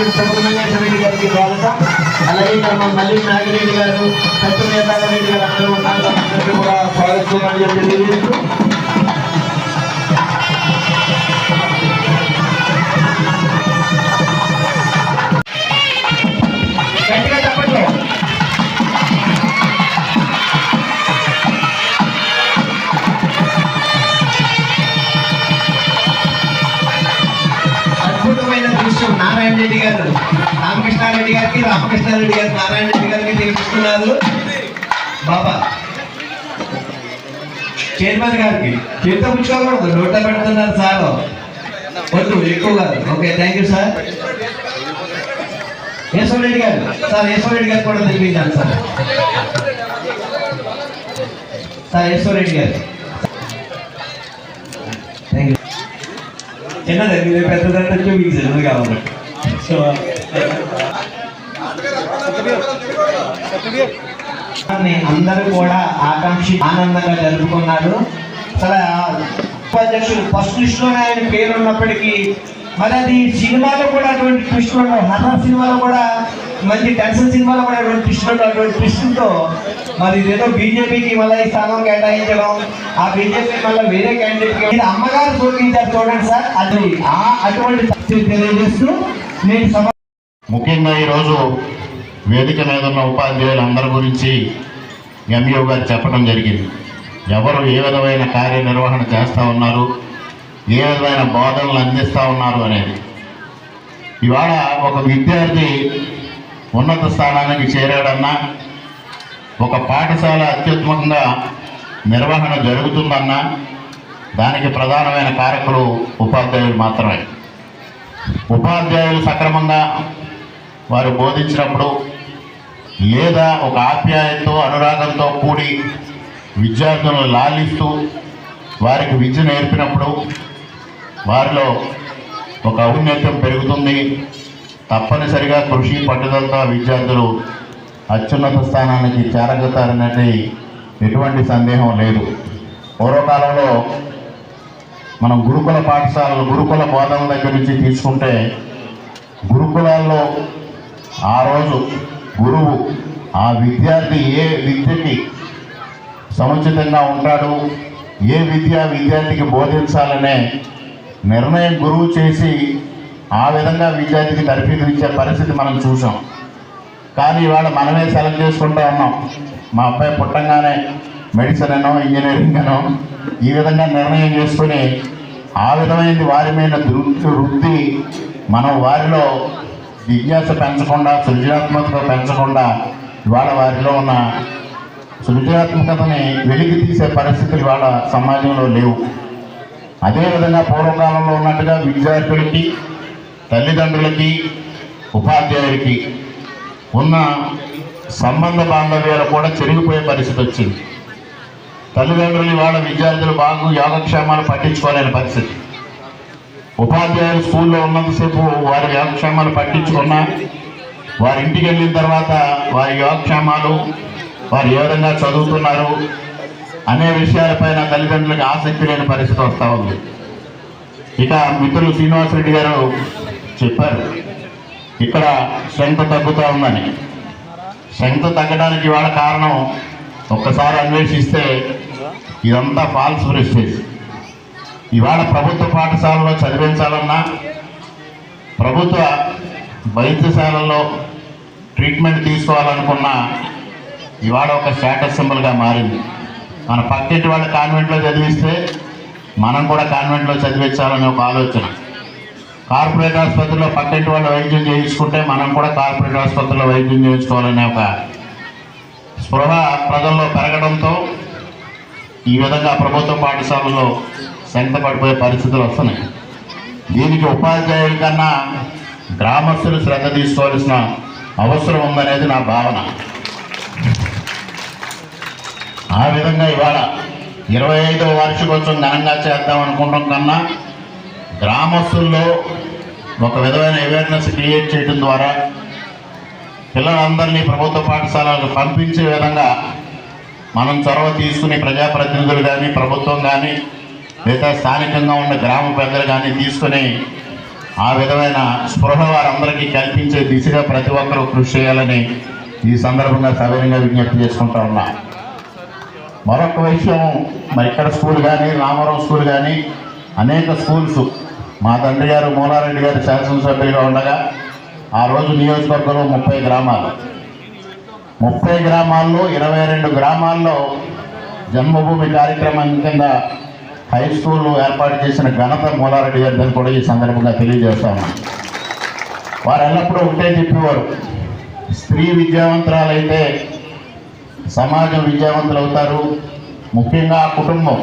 డాక్టర్లో సుబ్రహ్మణ్యేశ్వర రెడ్డి గారికి స్వాగతం. అలాగే ఇక్కడ మా మల్లి నాగిరెడ్డి గారు గారు అందరూ ఉన్నారు కూడా స్వాగతం అని చెప్పి చైర్మన్ గారికి చేత పుచ్చుకోకూడదు నోట పెడుతున్నారు సార్. వద్దు ఎక్కువ కాదు. Okay thank you sir Reddy garu sir Reddy గారు కూడా తెలిపించాలి సార్. సార్ రెడ్డి గారు. థ్యాంక్ యూ చిన్నది మీరు పెద్దదంటే మీకు చిన్నది కావాలి సో దాన్ని అందరూ కూడా ఆకాంక్షి ఆనందంగా జరుపుకున్నారు అసలు ఉపాధ్యక్షుడు ఫస్ట్ లిస్ట్ ఆయన పేరు ఉన్నప్పటికీ మరి అది సినిమాలో కూడా అటువంటి ట్విస్ట్ ఉన్నాయి హర్రర్ సినిమాలో కూడా మంచి టెన్షన్ సినిమాలో కూడా అటువంటి ట్విస్ట్ అటువంటి ట్విస్ట్తో మరి ఇదేదో బీజేపీకి మళ్ళీ ఈ స్థానం కేటాయించడం ఆ బీజేపీ మళ్ళీ వేరే క్యాండిడేట్ అమ్మగారు చూపించారు చూడండి సార్. అది ఆ అటువంటి తెలియజేస్తూ నేను సభ ముఖ్యంగా ఈరోజు వేదిక మీద ఉన్న ఉపాధ్యాయులందరి గురించి ఎంఈఓ గారు చెప్పడం జరిగింది. ఎవరు ఏ విధమైన కార్యనిర్వహణ చేస్తూ ఉన్నారు ఏ విధమైన బోధనలు అందిస్తూ ఉన్నారు అనేది. ఇవాళ ఒక విద్యార్థి ఉన్నత స్థానానికి చేరాడన్నా ఒక పాఠశాల అత్యుత్తమంగా నిర్వహణ జరుగుతుందన్నా దానికి ప్రధానమైన కారకులు ఉపాధ్యాయులు మాత్రమే. ఉపాధ్యాయులు సక్రమంగా వారు బోధించినప్పుడు లేదా ఒక ఆప్యాయంతో అనురాగంతో కూడి విద్యార్థులను లాలిస్తూ వారికి విద్య నేర్పినప్పుడు వారిలో ఒక ఔన్నత్యం పెరుగుతుంది. తప్పనిసరిగా కృషి పట్టుదలతో విద్యార్థులు అత్యున్నత స్థానానికి చేరగలుగుతారనేది ఎటువంటి సందేహం లేదు. పూర్వకాలంలో మనం గురుకుల పాఠశాలలు గురుకుల బోధనల దగ్గర నుంచి తీసుకుంటే గురుకులాల్లో ఆ రోజు గురువు. ఆ విద్యార్థి ఏ విద్యకి సముచితంగా ఉంటాడు? ఏ విద్య విద్యార్థికి బోధించాలనే నిర్ణయం గురువు చేసి ఆ విధంగా విద్యార్థికి నడిపించే పరిస్థితి మనం చూసాం. కానీ ఇవాళ మనమే సెలెక్ట్ చేసుకుంటూ ఉన్నాం. మా అబ్బాయి పుట్టంగానే మెడిసిన్ అనో ఇంజనీరింగ్ అనో ఈ విధంగా నిర్ణయం చేసుకుని ఆ విధమైనది వారి మీద దృష్టి వృద్ధి మనం వారిలో జిజ్ఞాస పెంచకుండా సృజనాత్మకత పెంచకుండా ఇవాళ వారిలో ఉన్న సృజనాత్మకతని వెలికి తీసే పరిస్థితులు ఇవాళ సమాజంలో లేవు. అదేవిధంగా పూర్వకాలంలో ఉన్నట్టుగా విద్యార్థులకి తల్లిదండ్రులకి ఉపాధ్యాయులకి ఉన్న సంబంధ బాంధవ్యాలు కూడా చెరిగిపోయే పరిస్థితి వచ్చింది. తల్లిదండ్రులు ఇవాళ విద్యార్థులు బాగు యోగక్షేమాలు పట్టించుకోలేని పరిస్థితి. ఉపాధ్యాయులు స్కూల్లో ఉన్నంతసేపు వారి యోగక్షేమాలు పట్టించుకున్నా వారి ఇంటికి వెళ్ళిన తర్వాత వారి యోగక్షేమాలు వారు ఏ విధంగా చదువుతున్నారు అనే విషయాలపైన తల్లిదండ్రులకు ఆసక్తి లేని పరిస్థితి వస్తూ ఉంది. ఇక మిత్రులు శ్రీనివాసరెడ్డి గారు చెప్పారు ఇక్కడ స్ట్రెంగ్త్ తగ్గుతూ ఉందని. స్ట్రెంగ్త్ తగ్గడానికి వాళ్ళ కారణం ఒక్కసారి అన్వేషిస్తే ఇదంతా ఫాల్స్ ప్రెస్టేజ్ ఇవాళ ప్రభుత్వ పాఠశాలలో చదివించాలన్నా ప్రభుత్వ వైద్యశాలలో ట్రీట్మెంట్ తీసుకోవాలనుకున్నా ఇవాళ ఒక స్టేటస్ సింబల్గా మారింది. మన పక్కెటి వాళ్ళ కాన్వెంట్లో చదివిస్తే మనం కూడా కాన్వెంట్లో చదివించాలనే ఒక ఆలోచన. కార్పొరేట్ ఆసుపత్రిలో పక్కింటి వాళ్ళు వైద్యం చేయించుకుంటే మనం కూడా కార్పొరేట్ ఆసుపత్రిలో వైద్యం చేయించుకోవాలనే ఒక స్పృహ ప్రజల్లో పెరగడంతో ఈ విధంగా ప్రభుత్వ పాఠశాలలో సంగత పడిపోయే పరిస్థితులు వస్తున్నాయి. దీనికి ఉపాధ్యాయుల కన్నా గ్రామస్తులు శ్రద్ధ తీసుకోవాల్సిన అవసరం ఉందనేది నా భావన. ఆ విధంగా ఇవాళ ఇరవై ఐదో వార్షికోత్సవం ఘనంగా చేద్దాం అనుకుంటాం కన్నా గ్రామస్తుల్లో ఒక విధమైన అవేర్నెస్ క్రియేట్ చేయడం ద్వారా పిల్లలందరినీ ప్రభుత్వ పాఠశాలకు పంపించే విధంగా మనం చొరవ తీసుకుని ప్రజాప్రతినిధులు కానీ ప్రభుత్వం కానీ లేదా స్థానికంగా ఉన్న గ్రామ పెద్దలు కానీ తీసుకుని ఆ విధమైన స్పృహ వారందరికీ కల్పించే దిశగా ప్రతి ఒక్కరూ కృషి చేయాలని ఈ సందర్భంగా సవినంగా విజ్ఞప్తి చేసుకుంటా ఉన్నా. మరొక విషయం మరి ఇక్కడ స్కూల్ కానీ రామవరం స్కూల్ కానీ అనేక స్కూల్స్ మా తండ్రి గారు మూలారెడ్డి గారు శాసనసభ్యులుగా ఉండగా ఆ రోజు నియోజకవర్గంలో ముప్పై గ్రామాలు. ముప్పై గ్రామాల్లో ఇరవై రెండు గ్రామాల్లో జన్మభూమి కార్యక్రమం కింద హై స్కూల్ ఏర్పాటు చేసిన ఘనత మూలారెడ్డి గారిని కూడా ఈ సందర్భంగా తెలియజేస్తాను. వారు ఎల్లప్పుడూ ఒకటే చెప్పేవారు స్త్రీ విద్యావంతురాలైతే సమాజం విద్యావంతులు అవుతారు ముఖ్యంగా ఆ కుటుంబం.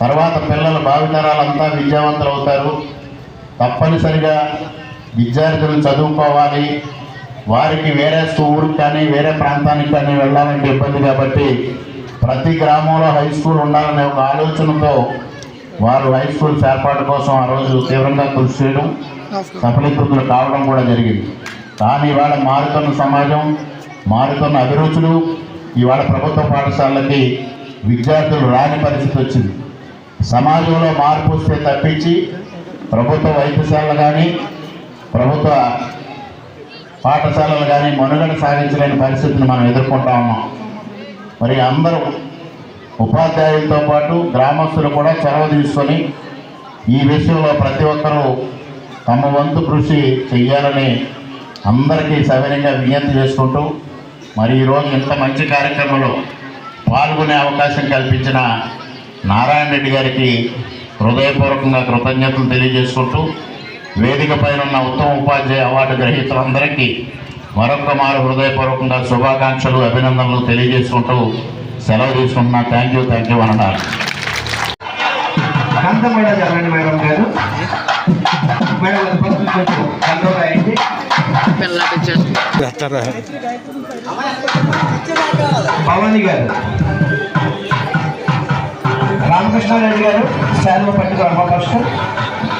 తర్వాత పిల్లల భావితరాలంతా విద్యావంతులు అవుతారు తప్పనిసరిగా విద్యార్థులు చదువుకోవాలి. వారికి వేరే ఊరికి కానీ వేరే ప్రాంతానికి కానీ వెళ్ళాలంటే ఇబ్బంది కాబట్టి ప్రతి గ్రామంలో హై స్కూల్ ఉండాలనే ఒక ఆలోచనతో వారు హై స్కూల్స్ ఏర్పాటు కోసం ఆ రోజు తీవ్రంగా కృషి చేయడం సఫలీకృతులు కావడం కూడా జరిగింది. కానీ ఇవాళ మారుతున్న సమాజం మారుతున్న అభిరుచులు ఇవాళ ప్రభుత్వ పాఠశాలకి విద్యార్థులు రాని పరిస్థితి వచ్చింది. సమాజంలో మార్పు వస్తే తప్పించి ప్రభుత్వ వైద్యశాలలు కానీ ప్రభుత్వ పాఠశాలలు కానీ మనుగడ సాగించలేని పరిస్థితిని మనం ఎదుర్కొంటా ఉన్నాం. మరి అందరూ ఉపాధ్యాయులతో పాటు గ్రామస్తులు కూడా చొరవ తీసుకొని ఈ విషయంలో ప్రతి ఒక్కరూ తమ వంతు కృషి చెయ్యాలని అందరికీ సవినయంగా విజ్ఞప్తి చేసుకుంటూ మరి ఈరోజు ఇంత మంచి కార్యక్రమంలో పాల్గొనే అవకాశం కల్పించిన నారాయణ రెడ్డి గారికి హృదయపూర్వకంగా కృతజ్ఞతలు తెలియజేసుకుంటూ వేదిక పైన ఉన్న ఉత్తమ ఉపాధ్యాయ అవార్డు గ్రహీతలందరికీ మరొక మారు హృదయపూర్వకంగా శుభాకాంక్షలు అభినందనలు తెలియజేసుకుంటూ సెలవు తీసుకుంటున్నా. థ్యాంక్ యూ థ్యాంక్ యూ అన్నారు మేడం గారు. మేడం భవాని గారు. రామకృష్ణారెడ్డి గారు శాలువ పట్టుకు అమ్మ ఫస్ట్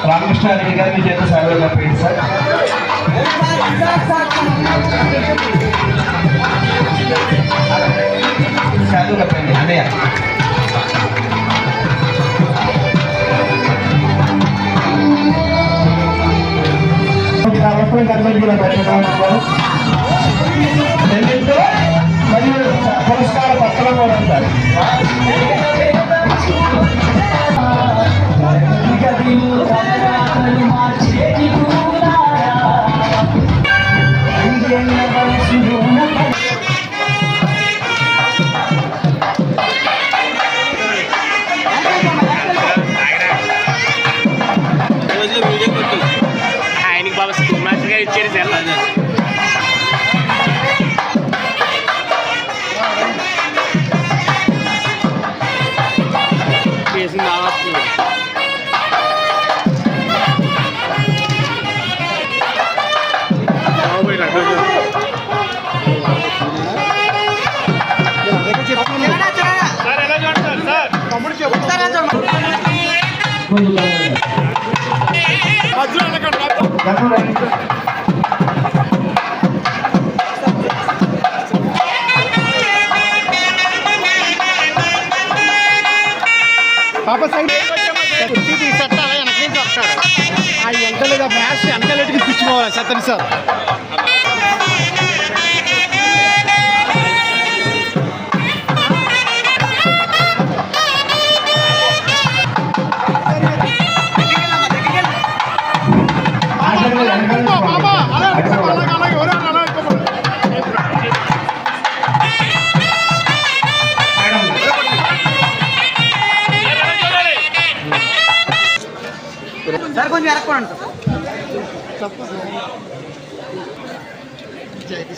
రామకృష్ణారెడ్డి గారు మీ చేత శాలువ కప్పండి సార్. శాలువ కప్పండి అన్నయ్య. అవసరం కర్మజీలో పెట్టడం మరియు పురస్కార పత్రం కూడా ఉంటారు రోజులు పాప సైడ్ కుర్చీ వెనక నుంచి వస్తాడు ఆ వెంటలేదా మ్యాచ్ వెనకలేటికి పిచ్చుకోవాలి సత్తని సార్.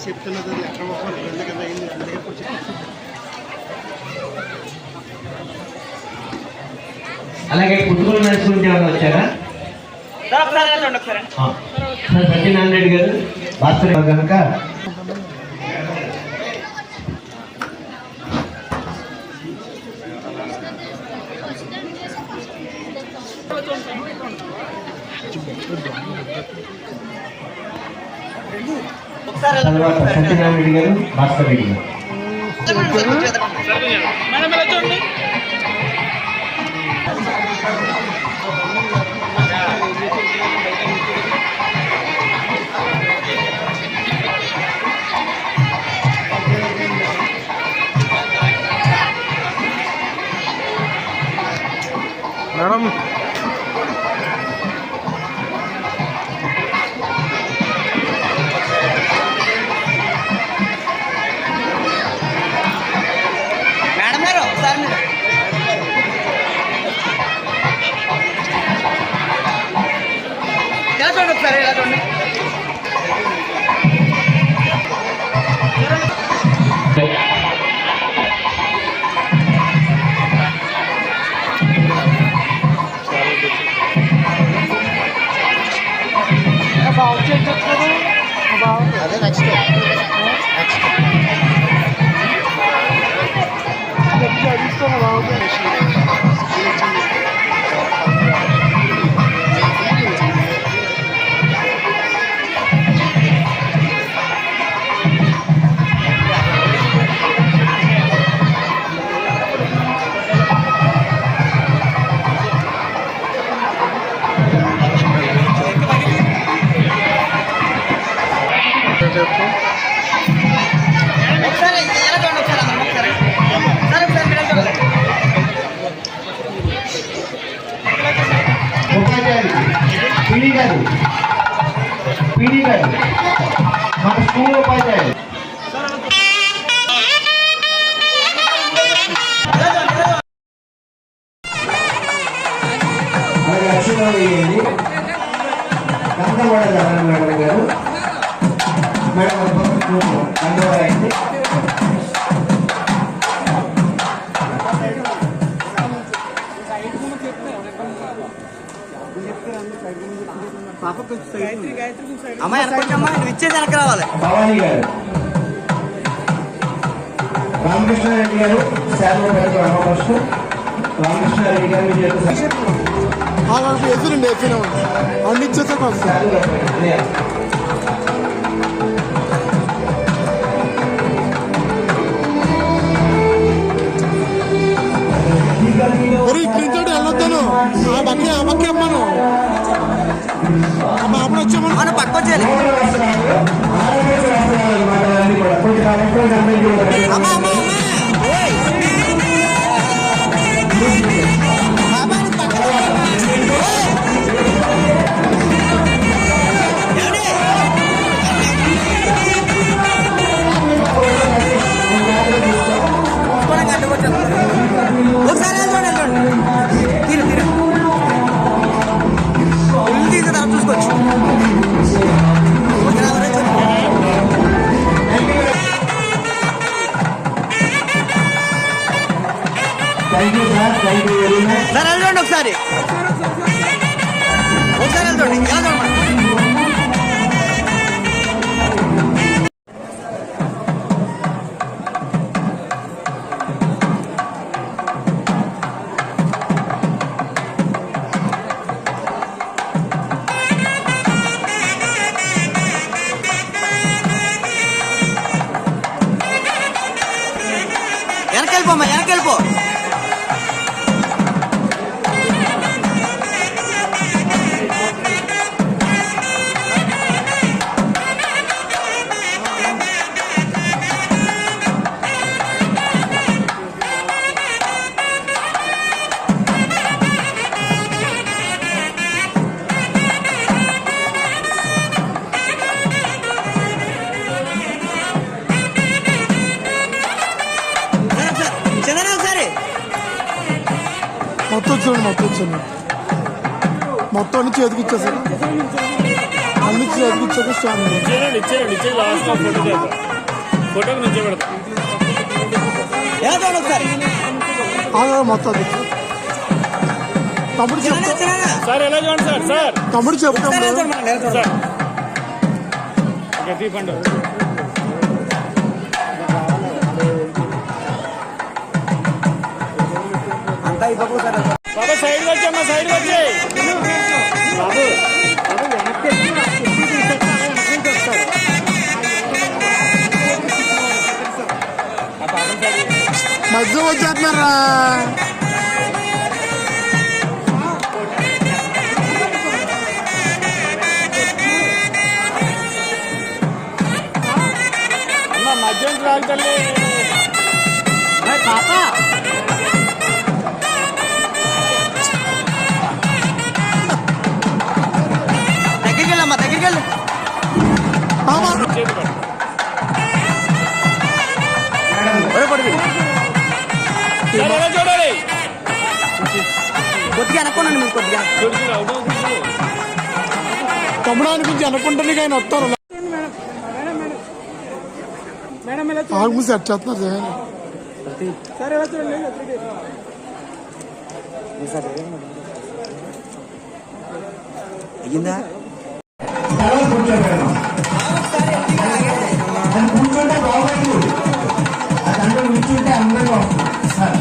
చెప్తున్నది ఎక్కడ అలాగే పుట్టుకులు నడుచుకుంటే ఎవరు వచ్చారా? సత్యనారాయణ రెడ్డి గారు భాస్కర్ కనుక. తర్వాత సత్యనారాయణ గారు భాస్కర్ రెడ్డి గారు మేడం ఇలా చూడండి ఒకసారి ఇలా అమ్మాయి వెనకొచ్చమ్మా నువ్వు ఇచ్చేది వెనక్కి రావాలి. భవానీ గారు. రామకృష్ణారెడ్డి గారు రామకృష్ణ రామకృష్ణారెడ్డి గారు మీ చేత ఎదురండి ఎదురు అన్ని ఒకసారి వెనకెళ్ళిపోమ్మా వెనకెళ్ళిపో. చేద్దాం. ఫోటోకి నుంచే పెడతాం. ఎలా చూడండి ఒకసారి మొత్తం అది. తమ్ముడు చిన్న చెప్తా చిన్న సార్ ఎలా చూడండి సార్? సార్. తమ్ముడు చెప్తాం. అంతా సార్ బాబా సైడ్ వచ్చమ్మా సైడ్ వచ్చి బాబు బాబు వెనక్కి మధ్య వచ్చేస్తున్నారా? అమ్మ మధ్యం రాలి తల్లి పాప. సార్ ఎలా చూడాలి. కొద్దిగా అనుకోనండి మీరు కొద్దిగా. తమ్ముడు అనిపించి అనుకుంటుంది కానీ వస్తారు. ఆగు సెట్ చేస్తున్నారు జగన్. అయ్యిందా? తర్వాత కూర్చోబెడదాం. అది కూర్చుంటే బాగోదు. అది అందరూ కూర్చుంటే అందంగా వస్తుంది. సార్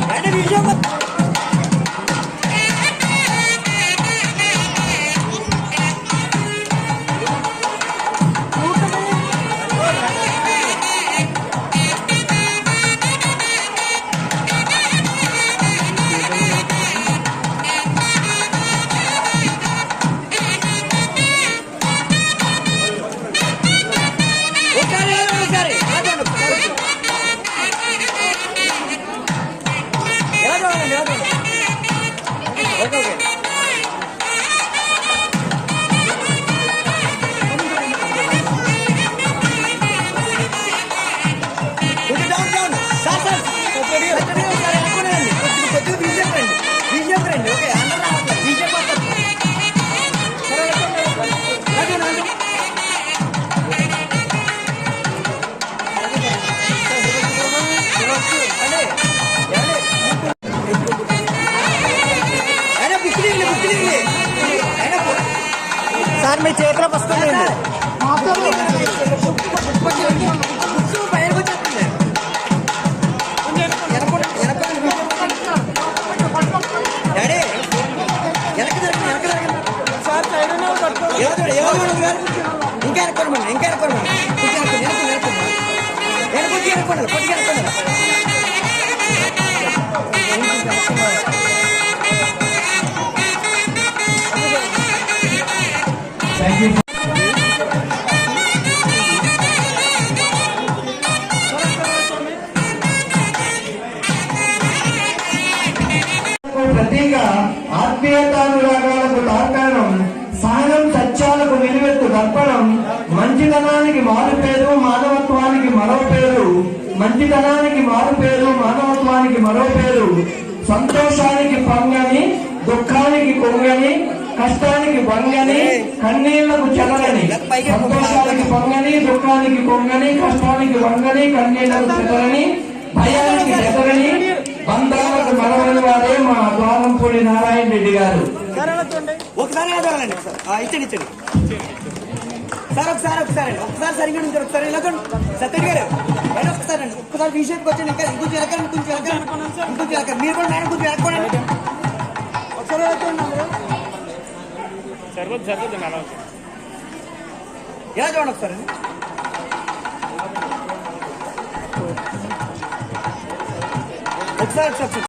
ఆత్మీయతానురాగాలకు తార్కాణం సాయం సత్యాలకు నిలువెత్తు దర్పణం మంచితనానికి మారు పేరు మానవత్వానికి మరో పేరు మంచితనానికి మారు పేరు మానవత్వానికి మరో పేరు సంతోషానికి పంగని దుఃఖానికి కొంగని కష్టానికి పొంగని కన్నీళ్ళకు చెలరని సంతోషానికి పొంగని దుఃఖానికి పొంగని కష్టానికి వంగని కన్నీళ్ళకు చెదరని భయానికి చెదరని బంధాలకు మరవని వారే మా ద్వారంపూడి నారాయణ రెడ్డి గారు. ఒకసారి ఎలా చూడాలండి ఒకసారి. ఆ, ఇచ్చండి ఇచ్చండి. సార్ ఒకసారి ఒకసారి అండి. ఒకసారి సరిగ్గా నుంచి ఒకసారి ఇలా చూడండి సత్యడి గారు మేడం ఒకసారి అండి ఒక్కసారి బీషేప్కి వచ్చండి ఇంకా ఇంకొంచెం వెనకండి కొంచెం వెనకండి ఇంకొంచెం వెనక మీరు కూడా మేడం కొంచెం వెనక్కోండి. ఒకసారి అందరూ. సరిపోతుంది సరిపోతుంది ఉంది. ఎలా చూడండి ఒకసారి? ఒకసారి ఒకసారి